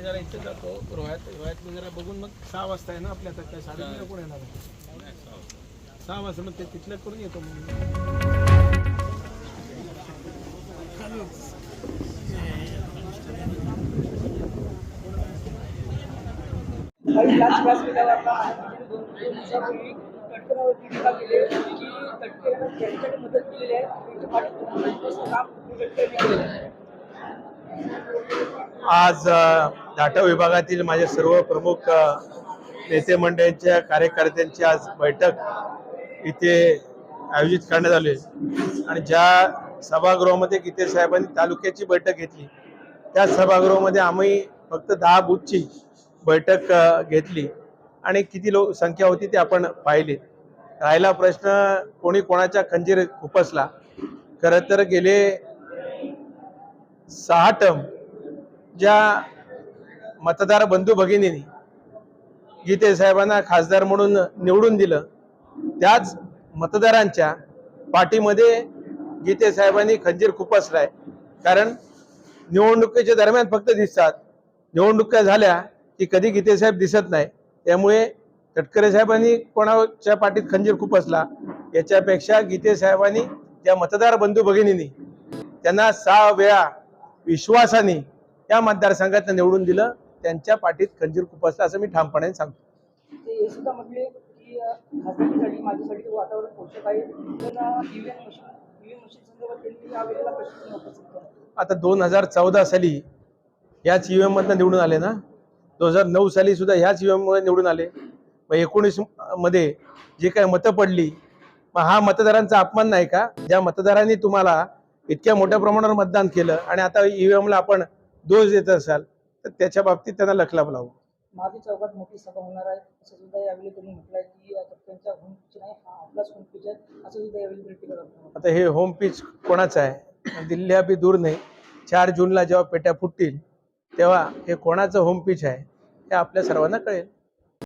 आम्ही जरा इथे जातो रोह्यात रोह्यात मी जरा बघून मग सहा वाजता आहे ना आपल्या आता काय साडेतीनला कोण येणार आहे? सहा वाजता मग ते तिथलं करून येतो मग मदत केलेली आहे आज अ, डाटा विभागातील माझे सर्व प्रमुख नेते मंडळांच्या कार्यकर्त्यांची आज बैठक इथे आयोजित करण्यात आली आणि ज्या सभागृहामध्ये गीते साहेबांनी तालुक्याची बैठक घेतली त्या सभागृहामध्ये आम्ही फक्त दहा बूथची बैठक घेतली. आणि किती लोक संख्या होती ते आपण पाहिली. राहिला प्रश्न कोणी कोणाच्या खंजीर खुपसला? खरं तर गेले सहा टर्म ज्या मतदार बंधू भगिनींनी गीते साहेबांना खासदार म्हणून निवडून दिलं त्याच मतदारांच्या पाठीमध्ये गीते साहेबांनी खंजीर खुपसलाय कारण निवडणुकीच्या दरम्यान फक्त दिसतात. निवडणुका झाल्या की कधी गीते साहेब दिसत नाही. त्यामुळे तटकरे साहेबांनी कोणाच्या पाठीत खंजीर खुपसला याच्यापेक्षा गीते साहेबांनी त्या मतदार बंधू भगिनींनी त्यांना सहा वेळा विश्वासाने या मतदारसंघात निवडून दिलं त्यांच्या पाठीत खंजीर खुपसला असं मी ठामपणे सांगतो. ईव्हीएम ईव्हीएम आता दोन हजार चौदा साली ह्याच युएम मधनं निवडून आले ना? दोन हजार नऊ साली सुद्धा ह्याच युएममध्ये निवडून आले. मग एकोणीसमध्ये जे काही मतं पडली मग हा मतदारांचा अपमान नाही का? ज्या मतदारांनी तुम्हाला इतक्या मोठ्या प्रमाणावर मतदान केलं आणि आता EVM ला आपण दोष देत असाल तर त्याच्या बाबतीत त्यांना लखलाप लावू. माझी चौकात मोठी सभा होणार आहे. असं सुद्धा यावेळी त्यांनी म्हटलंय की तटकरेंचा होम पिच नाही हा आपलाच होम पिच आहे. असं सुद्धा यावेळी करतो आता हे होम पिच कोणाचं आहे? दिल्ली बी दूर नाही. चार जूनला जेव्हा पेट्या फुटतील तेव्हा हे कोणाचं होम पिच आहे हे आपल्या सर्वांना कळेल.